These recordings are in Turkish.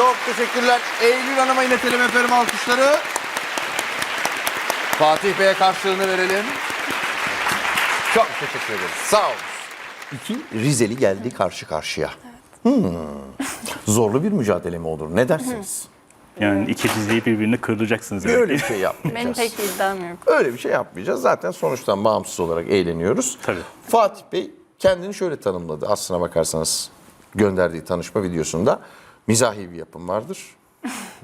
Çok teşekkürler. Eylül Hanım'a iletelim efendim alkışları. Fatih Bey'e karşılığını verelim. Çok teşekkür ederiz. Sağ olun. İki Rizeli geldi karşı karşıya. Hmm. Zorlu bir mücadele mi olur? Ne dersiniz? Yani iki diziyi birbirine kırdıracaksınız. Öyle demek bir ki. şey Benim yapmayacağız. pek iddiam yok. Öyle bir şey yapmayacağız. Zaten sonuçtan bağımsız olarak eğleniyoruz. Tabii. Fatih Bey kendini şöyle tanımladı. Aslına bakarsanız gönderdiği tanışma videosunda mizahi bir yapım vardır.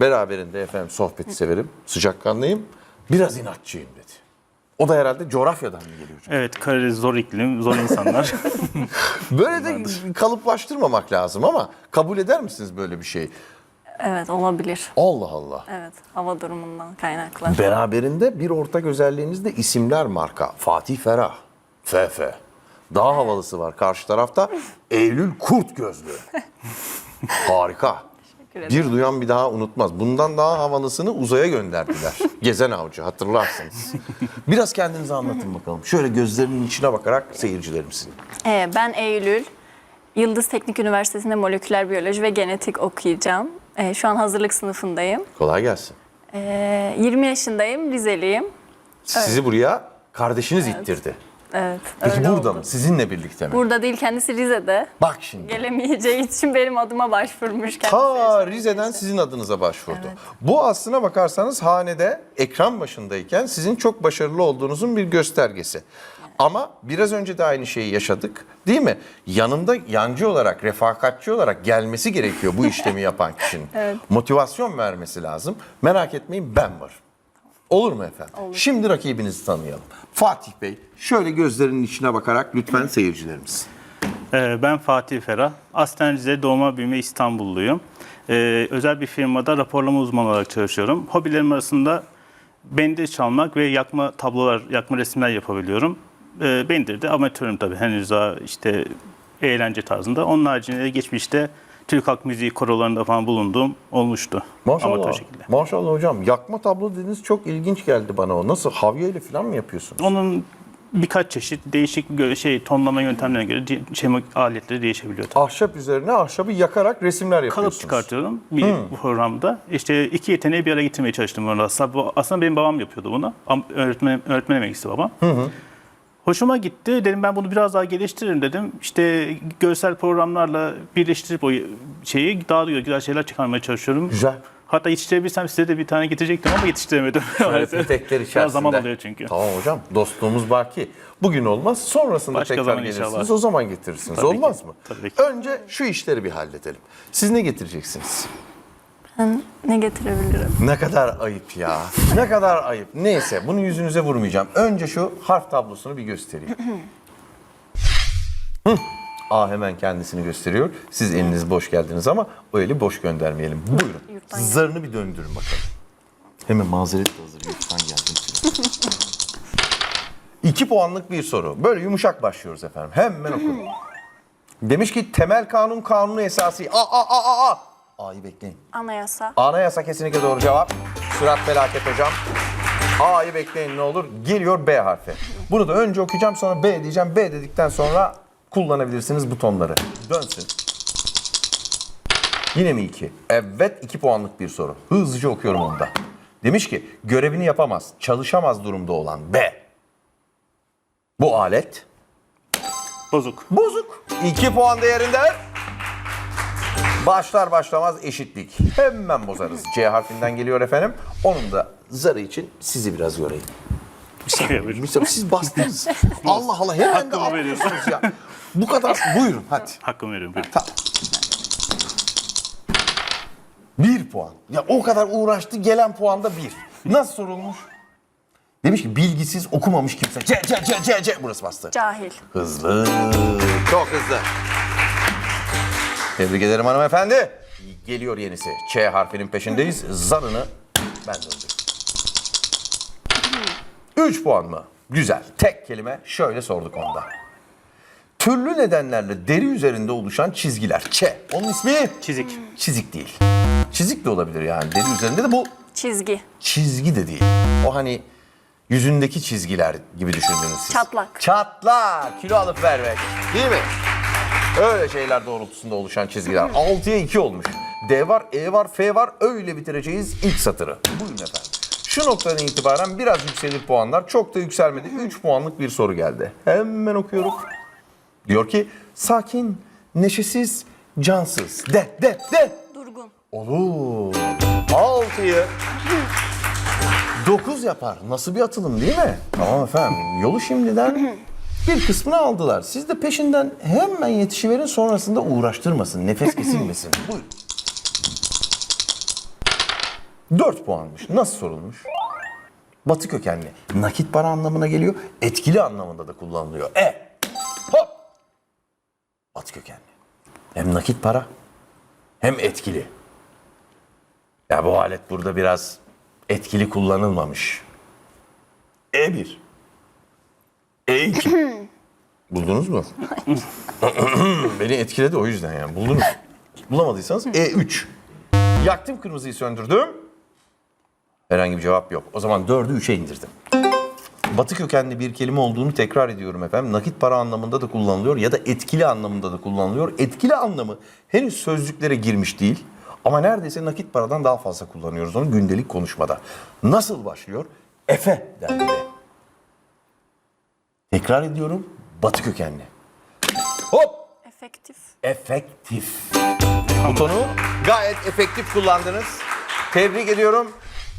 Beraberinde efendim sohbeti severim, sıcakkanlıyım, biraz inatçıyım dedi. O da herhalde coğrafyadan mı geliyor? Evet Karadeniz zor iklim, zor insanlar. Böyle de kalıplaştırmamak lazım ama kabul eder misiniz böyle bir şey? Evet olabilir. Allah Allah. Evet hava durumundan kaynaklı. Beraberinde bir ortak özelliğiniz de isimler marka. Fatih Ferah, FF. Daha havalısı var karşı tarafta. Eylül Kurt Gözlü. Harika. Bir duyan bir daha unutmaz. Bundan daha havalısını uzaya gönderdiler. Gezen avcı hatırlarsınız. Biraz kendinizi anlatın bakalım. Şöyle gözlerinin içine bakarak seyircilerimizin. Ee, ben Eylül. Yıldız Teknik Üniversitesi'nde moleküler biyoloji ve genetik okuyacağım. Ee, şu an hazırlık sınıfındayım. Kolay gelsin. Ee, 20 yaşındayım, Rizeliyim. Sizi buraya kardeşiniz ittirdi. Evet, Peki öyle burada oldu. mı? Sizinle birlikte mi? Burada değil, kendisi Rize'de. Bak şimdi. Gelemeyeceği için benim adıma başvurmuş kendisi. Ta Rize'den için. sizin adınıza başvurdu. Bu aslına bakarsanız hanede ekran başındayken sizin çok başarılı olduğunuzun bir göstergesi. Ama biraz önce de aynı şeyi yaşadık değil mi? Yanında yancı olarak, refakatçi olarak gelmesi gerekiyor bu işlemi yapan kişinin. Motivasyon vermesi lazım. Merak etmeyin ben varım. Olur mu efendim? Şimdi rakibinizi tanıyalım. Fatih Bey şöyle gözlerinin içine bakarak lütfen seyircilerimiz. Ee, ben Fatih Ferah. Aslen Rize doğma büyüme İstanbulluyum. Ee, özel bir firmada raporlama uzmanı olarak çalışıyorum. Hobilerim arasında bendir çalmak ve yakma tablolar, yakma resimler yapabiliyorum. Ee, bendir de amatörüm tabii. Henüz daha işte eğlence tarzında. Onun haricinde geçmişte Türk halk müziği korolarında falan bulunduğum olmuştu. Amatör Maşallah. şekilde. Maşallah hocam. Yakma tablo dediğiniz çok ilginç geldi bana o. Nasıl havya ile falan mı yapıyorsunuz? Onun birkaç çeşit değişik şey tonlama yöntemlerine göre şey, aletleri değişebiliyor. tabii. Ahşap üzerine ahşabı yakarak resimler yapıyorsunuz. Kalıp çıkartıyorum bir programda. İşte iki yeteneği bir araya getirmeye çalıştım bunu aslında. Bu, aslında benim babam yapıyordu bunu. Öğretmen, öğretmen emeklisi babam. Hoşuma gitti. Dedim ben bunu biraz daha geliştiririm dedim. İşte görsel programlarla birleştirip o şeyi daha da güzel şeyler çıkarmaya çalışıyorum. Güzel. Hatta yetiştirebilsem size de bir tane getirecektim ama yetiştiremedim. Maalesef. petekler Biraz içerisinde. zaman alıyor çünkü. Tamam hocam. Dostluğumuz baki. Bugün olmaz. Sonrasında Başka tekrar gelirsiniz. inşallah. O zaman getirirsiniz. Tabii olmaz ki, mı? tabii ki. Önce şu işleri bir halledelim. Siz ne getireceksiniz? Ne getirebilirim? Ne kadar ayıp ya. ne kadar ayıp. Neyse bunu yüzünüze vurmayacağım. Önce şu harf tablosunu bir göstereyim. A hemen kendisini gösteriyor. Siz eliniz boş geldiniz ama o eli boş göndermeyelim. Buyurun. Yurttan Zarını bir döndürün bakalım. Hemen mazeret de hazır. Yurttan geldim. İki puanlık bir soru. Böyle yumuşak başlıyoruz efendim. Hemen okuyun. Demiş ki temel kanun kanunu esası. A a a a a. A'yı bekleyin. Anayasa. Anayasa kesinlikle doğru cevap. Sürat felaket hocam. A'yı bekleyin ne olur. Geliyor B harfi. Bunu da önce okuyacağım sonra B diyeceğim. B dedikten sonra kullanabilirsiniz butonları. Dönsün. Yine mi 2? Evet 2 puanlık bir soru. Hızlıca okuyorum onu da. Demiş ki görevini yapamaz, çalışamaz durumda olan B. Bu alet Bozuk. Bozuk. 2 puan değerinde. Başlar başlamaz eşitlik. Hemen bozarız. C harfinden geliyor efendim. Onun da zarı için sizi biraz yorayım. Mesela siz bastınız. Allah Allah hemen Hakkımı veriyorsun. atlıyorsunuz ya. Bu kadar. Buyurun hadi. Hakkımı veriyorum. buyurun. Tamam. Bir puan. Ya o kadar uğraştı gelen puan da bir. Nasıl sorulmuş? Demiş ki bilgisiz okumamış kimse. C, C, C, C, C. Burası bastı. Cahil. Hızlı. Çok hızlı. Tebrik ederim hanımefendi. Geliyor yenisi. Ç harfinin peşindeyiz. Zarını ben döndüm. 3 puan mı? Güzel. Tek kelime şöyle sorduk onda. Türlü nedenlerle deri üzerinde oluşan çizgiler. Ç. Onun ismi Çizik. çizik değil. Çizik de olabilir yani. Deri üzerinde de bu Çizgi. çizgi de değil. O hani yüzündeki çizgiler gibi düşündünüz siz. Çatlak. Çatlak. Kilo alıp vermek. Değil mi? Öyle şeyler doğrultusunda oluşan çizgiler. 6'ya 2 olmuş. D var, E var, F var. Öyle bitireceğiz ilk satırı. Buyurun efendim. Şu noktadan itibaren biraz yükselir puanlar. Çok da yükselmedi. 3 puanlık bir soru geldi. Hemen okuyorum. Diyor ki sakin, neşesiz, cansız. De, de, de. Durgun. Olur. 6'yı 9 yapar. Nasıl bir atılım değil mi? Tamam efendim. Yolu şimdiden bir kısmını aldılar. Siz de peşinden hemen yetişiverin sonrasında uğraştırmasın. Nefes kesilmesin. Buyurun. 4 puanmış. Nasıl sorulmuş? Batı kökenli. Nakit para anlamına geliyor. Etkili anlamında da kullanılıyor. E. Hop. Batı kökenli. Hem nakit para hem etkili. Ya bu alet burada biraz etkili kullanılmamış. E1. E2. Buldunuz mu? Beni etkiledi o yüzden yani. Buldunuz. Bulamadıysanız E3. Yaktım kırmızıyı söndürdüm. Herhangi bir cevap yok. O zaman 4'ü 3'e indirdim. Batı kökenli bir kelime olduğunu tekrar ediyorum efendim. Nakit para anlamında da kullanılıyor ya da etkili anlamında da kullanılıyor. Etkili anlamı henüz sözlüklere girmiş değil. Ama neredeyse nakit paradan daha fazla kullanıyoruz onu gündelik konuşmada. Nasıl başlıyor? Efe derdi. Tekrar ediyorum. Batı kökenli. Hop! Efektif. Efektif. Butonu gayet efektif kullandınız. Tebrik ediyorum.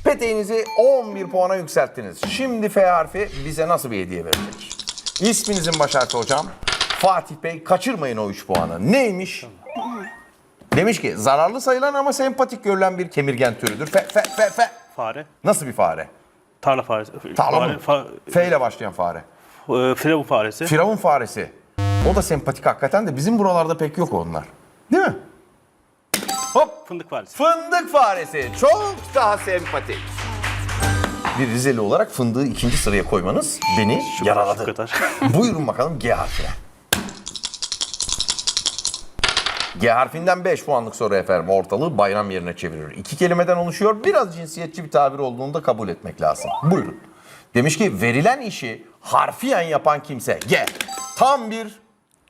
Peteğinizi 11 puana yükselttiniz. Şimdi F harfi bize nasıl bir hediye verecek? İsminizin baş harfi hocam. Fatih Bey kaçırmayın o 3 puanı. Neymiş? Demiş ki zararlı sayılan ama sempatik görülen bir kemirgen türüdür. Fe, fe, fe, fe. Fare. Nasıl bir fare? Tarla faresi. Tarla fare, mı? fa- F ile başlayan fare. E, Firavun faresi. Firavun faresi. O da sempatik hakikaten de bizim buralarda pek yok onlar. Değil mi? Hop! Fındık faresi. Fındık faresi. Çok daha sempatik. Bir Rizeli olarak fındığı ikinci sıraya koymanız beni Şu yaraladı. kadar. Buyurun bakalım G harfine. G harfinden 5 puanlık soru efendim. Ortalığı bayram yerine çevirir. İki kelimeden oluşuyor. Biraz cinsiyetçi bir tabir olduğunu da kabul etmek lazım. Buyurun. Demiş ki verilen işi harfiyen yapan kimse. G. Tam bir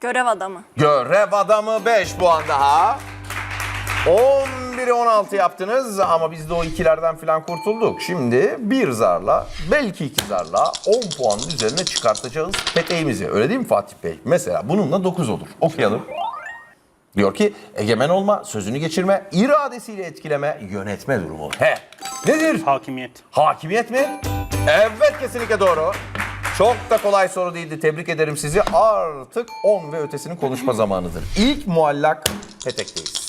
Görev adamı. Görev adamı 5 puan daha. 11'i 16 yaptınız ama biz de o ikilerden falan kurtulduk. Şimdi bir zarla, belki iki zarla 10 puanın üzerine çıkartacağız peteğimizi. Öyle değil mi Fatih Bey? Mesela bununla 9 olur. Okuyalım. Diyor ki egemen olma, sözünü geçirme, iradesiyle etkileme, yönetme durumu. He. Nedir? Hakimiyet. Hakimiyet mi? Evet kesinlikle doğru. Çok da kolay soru değildi. Tebrik ederim sizi. Artık 10 ve ötesinin konuşma zamanıdır. İlk muallak petekteyiz.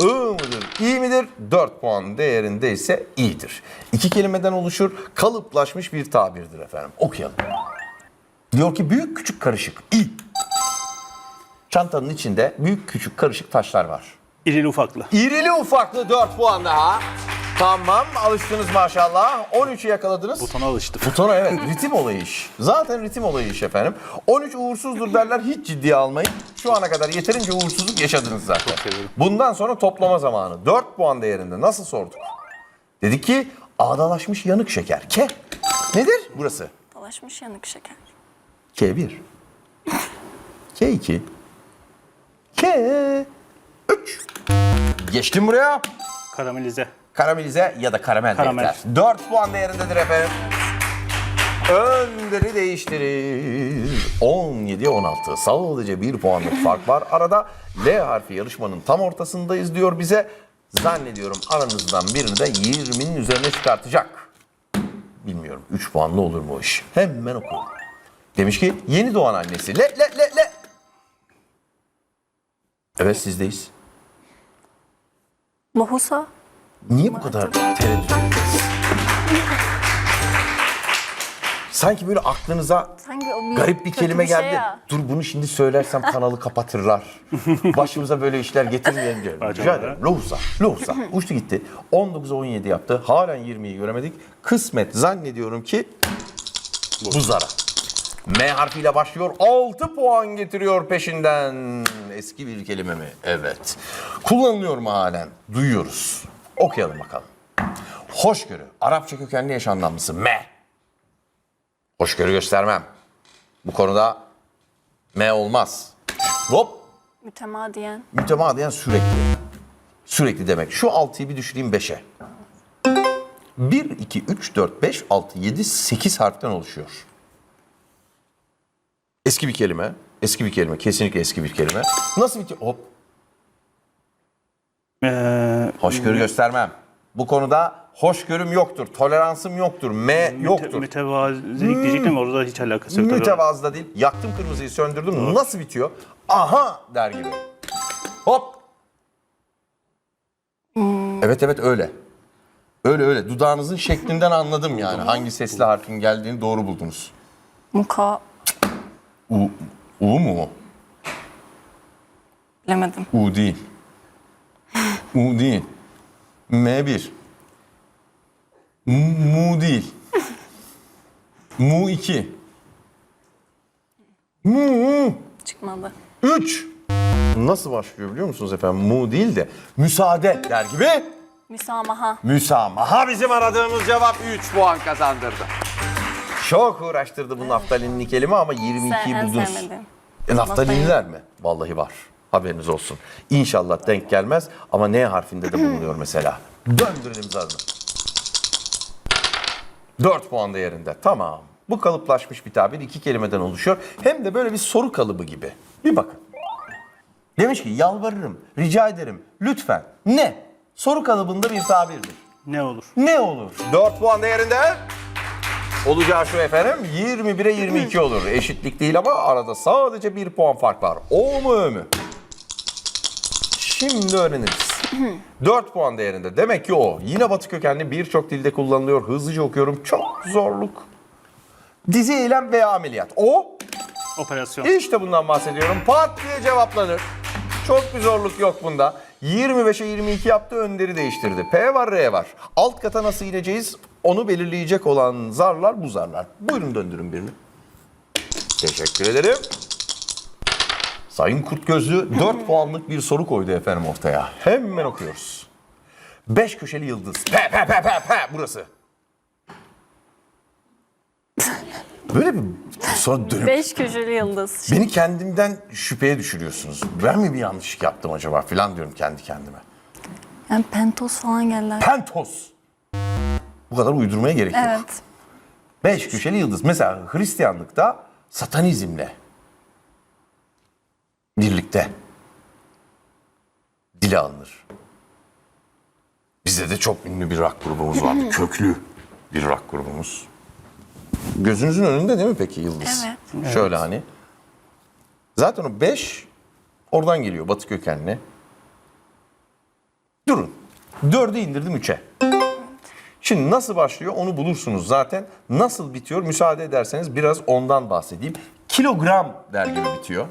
I mıdır, iyi midir? 4 puan değerinde ise iyidir. İki kelimeden oluşur, kalıplaşmış bir tabirdir efendim. Okuyalım. Diyor ki büyük küçük karışık. İ. Çantanın içinde büyük küçük karışık taşlar var. İrili ufaklı. İrili ufaklı 4 puan daha. Tamam alıştınız maşallah. 13'ü yakaladınız. Butona alıştı. Butona evet ritim olayı iş. Zaten ritim olayı iş efendim. 13 uğursuzdur derler hiç ciddiye almayın. Şu ana kadar yeterince uğursuzluk yaşadınız zaten. Bundan sonra toplama zamanı. 4 puan değerinde nasıl sorduk? Dedik ki ağdalaşmış yanık şeker. Ke. Nedir burası? Dolaşmış yanık şeker. K1. K2. K3. Geçtim buraya. Karamelize. Karamelize ya da karamel, Karamel. defter. 4 puan değerindedir efendim. Önderi değiştirir. 17 16. Sadece bir puanlık fark var. Arada L harfi yarışmanın tam ortasındayız diyor bize. Zannediyorum aranızdan birini de 20'nin üzerine çıkartacak. Bilmiyorum 3 puanlı olur mu o iş? Hemen okuyorum. Demiş ki yeni doğan annesi. Le le le le. Evet sizdeyiz. Lohusa. Niye bu kadar tereddüt ediyorsunuz? Sanki böyle aklınıza Sanki o bir garip bir kötü kelime şey geldi. ya. Dur bunu şimdi söylersem kanalı kapatırlar. Başımıza böyle işler getirmeyelim diyorum. Rica ederim. Lohusa, Lohusa. Uçtu gitti. 19'a 17 yaptı. Halen 20'yi göremedik. Kısmet zannediyorum ki bu zara. M harfiyle başlıyor. 6 puan getiriyor peşinden. Eski bir kelime mi? Evet. Kullanılıyor mu halen? Duyuyoruz. Okuyalım bakalım. Hoşgörü. Arapça kökenli eş anlamlısı. M. Hoşgörü göstermem. Bu konuda M olmaz. Hop. Mütemadiyen. Mütemadiyen sürekli. Sürekli demek. Şu 6'yı bir düşüreyim 5'e. 1, 2, 3, 4, 5, 6, 7, 8 harften oluşuyor. Eski bir kelime. Eski bir kelime. Kesinlikle eski bir kelime. Nasıl bitiyor? Hop. Ee, Hoşgörü göstermem. Bu konuda hoşgörüm yoktur. Toleransım yoktur. M müte- yoktur. mütevazilik diyecektim orada hiç alakası yok. tabii. Mütevazı da değil. Yaktım kırmızıyı söndürdüm. Nasıl bitiyor? Aha der gibi. Hop. Evet evet öyle. Öyle öyle. Dudağınızın şeklinden anladım yani. Hangi sesli harfin geldiğini doğru buldunuz. Muka. U, U mu o? Bilemedim. U değil. U değil. M1. M- Mu değil. Mu 2. Mu Çıkmadı. 3. Nasıl başlıyor biliyor musunuz efendim? Mu değil de müsaade der gibi. Müsamaha. Müsamaha bizim aradığımız cevap 3 puan kazandırdı. Çok uğraştırdı bu naftalinli kelime ama 22'yi Sen en buldunuz. sevmediğim. E, naftalinler mi? Vallahi var. Haberiniz olsun. İnşallah denk gelmez ama N harfinde de bulunuyor mesela. Döndürelim zarını. 4 puan değerinde. Tamam. Bu kalıplaşmış bir tabir iki kelimeden oluşuyor. Hem de böyle bir soru kalıbı gibi. Bir bakın. Demiş ki yalvarırım, rica ederim, lütfen. Ne? Soru kalıbında bir tabirdir. Ne olur? Ne olur? 4 puan değerinde. Olacağı şu efendim 21'e 22 olur. Eşitlik değil ama arada sadece bir puan fark var. O mu ö mü? Şimdi öğreniriz. 4 puan değerinde. Demek ki o. Yine batı kökenli birçok dilde kullanılıyor. Hızlıca okuyorum. Çok zorluk. Dizi eylem veya ameliyat. O Operasyon. işte bundan bahsediyorum. Pat diye cevaplanır. Çok bir zorluk yok bunda. 25'e 22 yaptı, önderi değiştirdi. P var, R var. Alt kata nasıl ineceğiz? Onu belirleyecek olan zarlar bu zarlar. Buyurun döndürün birini. Teşekkür ederim. Sayın Kurt Gözlü 4 puanlık bir soru koydu efendim ortaya. Hemen okuyoruz. 5 köşeli yıldız. P, P, P, P, P. Burası. Böyle bir sonra dönüp Beş köşeli yıldız. Beni kendimden şüpheye düşürüyorsunuz. Ben mi bir yanlışlık yaptım acaba filan diyorum kendi kendime. Yani pentos falan geldiler. Pentos. Bu kadar uydurmaya gerek yok. Evet. Beş köşeli yıldız. Mesela Hristiyanlıkta satanizmle birlikte dile alınır. Bizde de çok ünlü bir rock grubumuz vardı. Köklü bir rock grubumuz. Gözünüzün önünde değil mi peki yıldız? Evet. Şöyle hani. Zaten o beş oradan geliyor batı kökenli. Durun. Dördü indirdim üçe. Şimdi nasıl başlıyor onu bulursunuz zaten. Nasıl bitiyor müsaade ederseniz biraz ondan bahsedeyim. Kilogram der gibi bitiyor.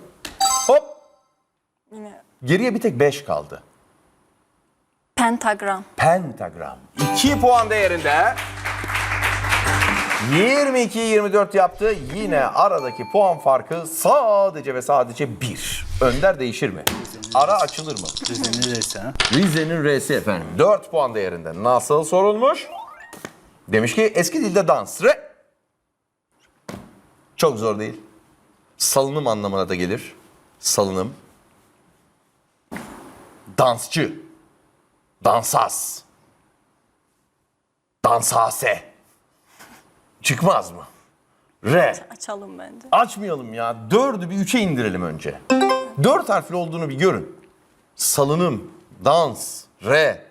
Yine geriye bir tek 5 kaldı. pentagram. Pentagram. 2 puan değerinde. 22 24 yaptı. Yine aradaki puan farkı sadece ve sadece 1. Önder değişir mi? Ara açılır mı? Rize'nin R'si ha. Rize'nin R'si efendim. 4 puan değerinde. Nasıl sorulmuş? Demiş ki eski dilde dans. Re. Çok zor değil. Salınım anlamına da gelir. Salınım. Dansçı. Dansaz. Dansase. Çıkmaz mı? Re. Açalım bence. Açmayalım ya. Dördü bir üçe indirelim önce. Dört harfli olduğunu bir görün. Salınım, dans, re.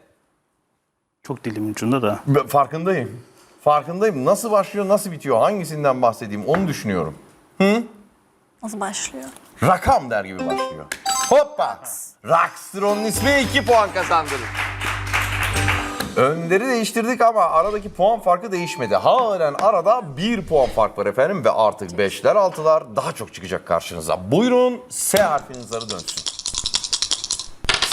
Çok dilimin ucunda da. Ben Farkındayım. Farkındayım. Nasıl başlıyor, nasıl bitiyor, hangisinden bahsedeyim onu düşünüyorum. Nasıl başlıyor? Rakam der gibi başlıyor. Hoppa! Rockster onun ismi 2 puan kazandırır. Önderi değiştirdik ama aradaki puan farkı değişmedi. Halen arada 1 puan fark var efendim ve artık 5'ler 6'lar daha çok çıkacak karşınıza. Buyurun S harfinin zarı dönsün.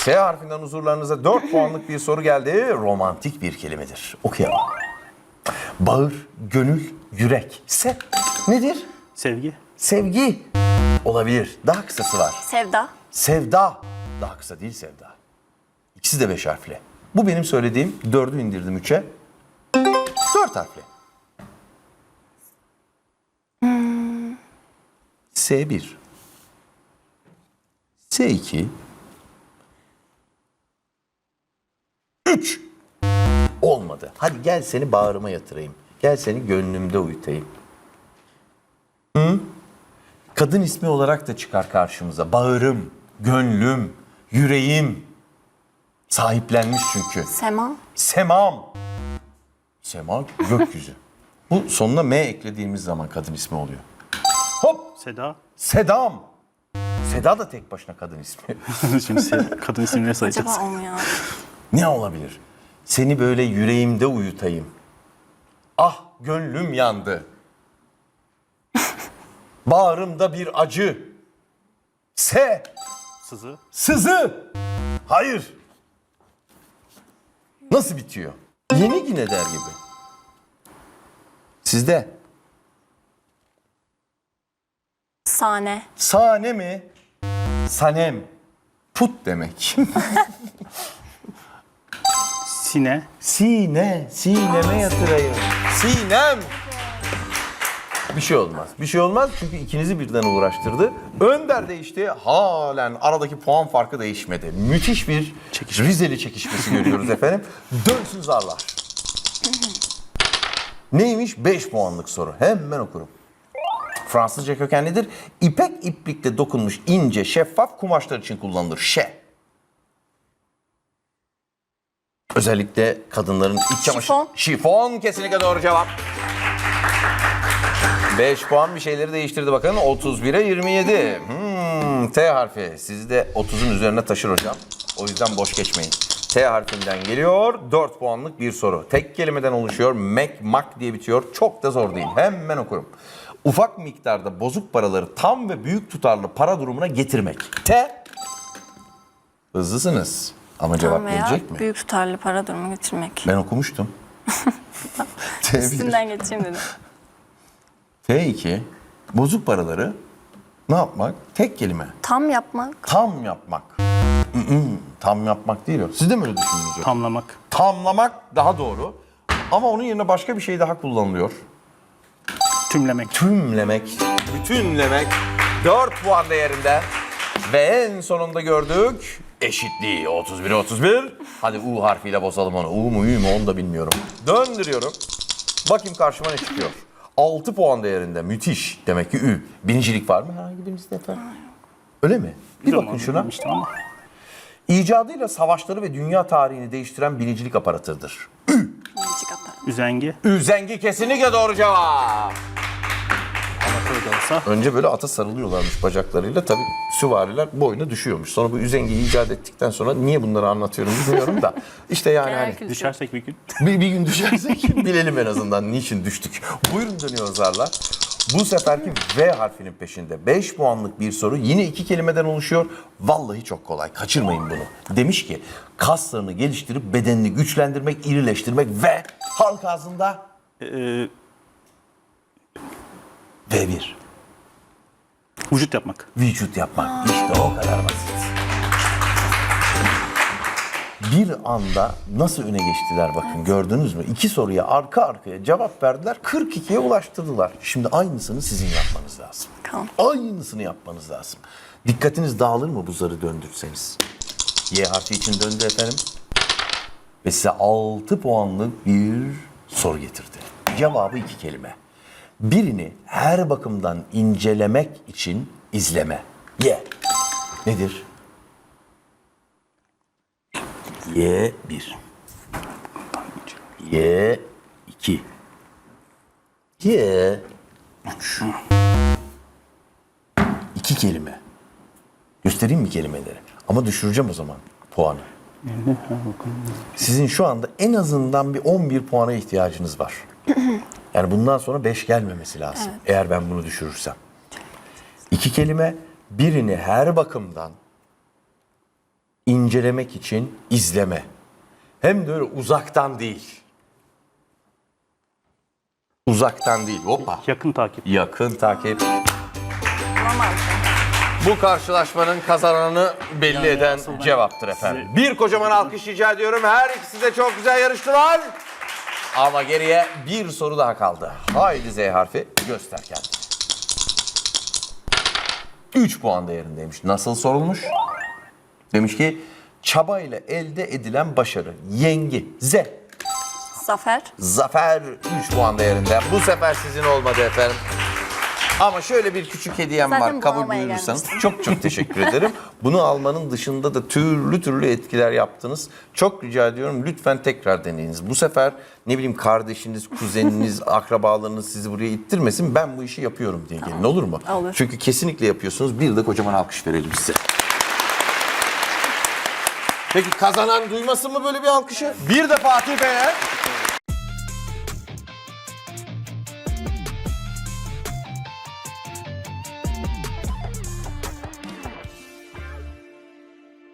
S harfinden huzurlarınıza 4 puanlık bir soru geldi. Romantik bir kelimedir. Okuyalım. Bağır, gönül, yürek. Se nedir? Sevgi. Sevgi olabilir. Daha kısası var. Sevda. Sevda. Daha kısa değil sevda. İkisi de beş harfli. Bu benim söylediğim. Dördü indirdim üçe. Dört harfli. S1. S2 3 Olmadı. Hadi gel seni bağrıma yatırayım. Gel seni gönlümde uyutayım. Hı? Kadın ismi olarak da çıkar karşımıza. Bağrım, gönlüm, yüreğim. Sahiplenmiş çünkü. Sema. Semam. Sema gökyüzü. Bu sonuna M eklediğimiz zaman kadın ismi oluyor. Hop Seda. Sedam. Seda da tek başına kadın ismi. Şimdi se- kadın isimleri sayacağız. Acaba o mu ya? ne olabilir? Seni böyle yüreğimde uyutayım. Ah gönlüm yandı. Bağrımda bir acı. Se, Sızı. sızı. Hayır. Nasıl bitiyor? Yeni yine der gibi. Sizde. Sahne. Sahne mi? Sanem. Put demek. Sine. Sine, sineme yatırayım. Sinem. Bir şey olmaz. Bir şey olmaz çünkü ikinizi birden uğraştırdı. Önder değişti. Halen aradaki puan farkı değişmedi. Müthiş bir Rizeli çekişmesi görüyoruz efendim. Dönsün zarlar. Neymiş? 5 puanlık soru. Hemen okurum. Fransızca kökenlidir. İpek iplikte dokunmuş ince, şeffaf kumaşlar için kullanılır. Şe. Özellikle kadınların iç çamaşır... Şifon. Şifon kesinlikle doğru cevap. 5 puan bir şeyleri değiştirdi bakın. 31'e 27. Hmm, T harfi. Sizi de 30'un üzerine taşır hocam. O yüzden boş geçmeyin. T harfinden geliyor. 4 puanlık bir soru. Tek kelimeden oluşuyor. Mek, mak diye bitiyor. Çok da zor değil. Hemen okurum. Ufak miktarda bozuk paraları tam ve büyük tutarlı para durumuna getirmek. T. Hızlısınız. Ama cevap Tam veya gelecek mi? büyük tutarlı para durumu getirmek. Ben okumuştum. T1. Üstünden geçeyim dedim. T2 bozuk paraları ne yapmak? Tek kelime. Tam yapmak. Tam yapmak. Tam yapmak değil o. Siz de mi öyle düşündünüz? Tamlamak. Tamlamak daha doğru. Ama onun yerine başka bir şey daha kullanılıyor. Tümlemek. Tümlemek, bütünlemek 4 puan değerinde. Ve en sonunda gördük eşitliği 31'e 31. Hadi U harfiyle bozalım onu. U mu Ü mü onu da bilmiyorum. Döndürüyorum. Bakayım karşıma ne çıkıyor. 6 puan değerinde müthiş. Demek ki Ü. Binicilik var mı herhangi birinizde efendim? Öyle mi? Bir bakın şuna. Ama. İcadıyla savaşları ve dünya tarihini değiştiren binicilik aparatıdır. Apar. Üzengi. Üzengi kesinlikle doğru cevap. Olsa. Önce böyle ata sarılıyorlarmış bacaklarıyla. Tabii süvariler boyuna düşüyormuş. Sonra bu üzengiyi icat ettikten sonra niye bunları anlatıyorum bilmiyorum da. İşte yani hani. Düşersek bir gün. bir, bir gün düşersek bilelim en azından niçin düştük. Buyurun dönüyoruz zarlar. Bu seferki V harfinin peşinde 5 puanlık bir soru yine iki kelimeden oluşuyor. Vallahi çok kolay kaçırmayın bunu. Demiş ki kaslarını geliştirip bedenini güçlendirmek, irileştirmek ve halk ağzında Ee, V1. vücut yapmak. vücut yapmak. İşte o kadar basit. Bir anda nasıl öne geçtiler bakın gördünüz mü? İki soruya arka arkaya cevap verdiler. 42'ye ulaştırdılar. Şimdi aynısını sizin yapmanız lazım. Tamam. Aynısını yapmanız lazım. Dikkatiniz dağılır mı bu zarı döndürseniz? Y harfi için döndü efendim. Ve size 6 puanlık bir soru getirdi. Cevabı iki kelime. Birini her bakımdan incelemek için izleme. Y. Nedir? Y 1. Y 2. Y 3. İki kelime. Göstereyim mi kelimeleri? Ama düşüreceğim o zaman puanı. Sizin şu anda en azından bir 11 puana ihtiyacınız var. Yani bundan sonra 5 gelmemesi lazım. Eğer ben bunu düşürürsem. İki kelime birini her bakımdan incelemek için izleme. Hem de öyle uzaktan değil. Uzaktan değil. Hoppa. Yakın takip. Yakın takip. Bu karşılaşmanın kazananını belli eden cevaptır efendim. Bir kocaman alkış rica ediyorum. Her ikisi de çok güzel yarıştılar. Ama geriye bir soru daha kaldı. Haydi Z harfi göster kendini. 3 puan değerindeymiş. Nasıl sorulmuş? Demiş ki çabayla elde edilen başarı. Yengi. Z. Zafer. Zafer 3 puan değerinde. Bu sefer sizin olmadı efendim. Ama şöyle bir küçük hediyem Zaten var bunu kabul almaya buyurursanız. Çok çok teşekkür ederim. Bunu almanın dışında da türlü türlü etkiler yaptınız. Çok rica ediyorum lütfen tekrar deneyiniz. Bu sefer ne bileyim kardeşiniz, kuzeniniz, akrabalarınız sizi buraya ittirmesin. Ben bu işi yapıyorum diye gelin olur mu? Olur. Çünkü kesinlikle yapıyorsunuz. Bir de kocaman alkış verelim size. Peki kazanan duymasın mı böyle bir alkışı? Bir de Fatih Bey'e.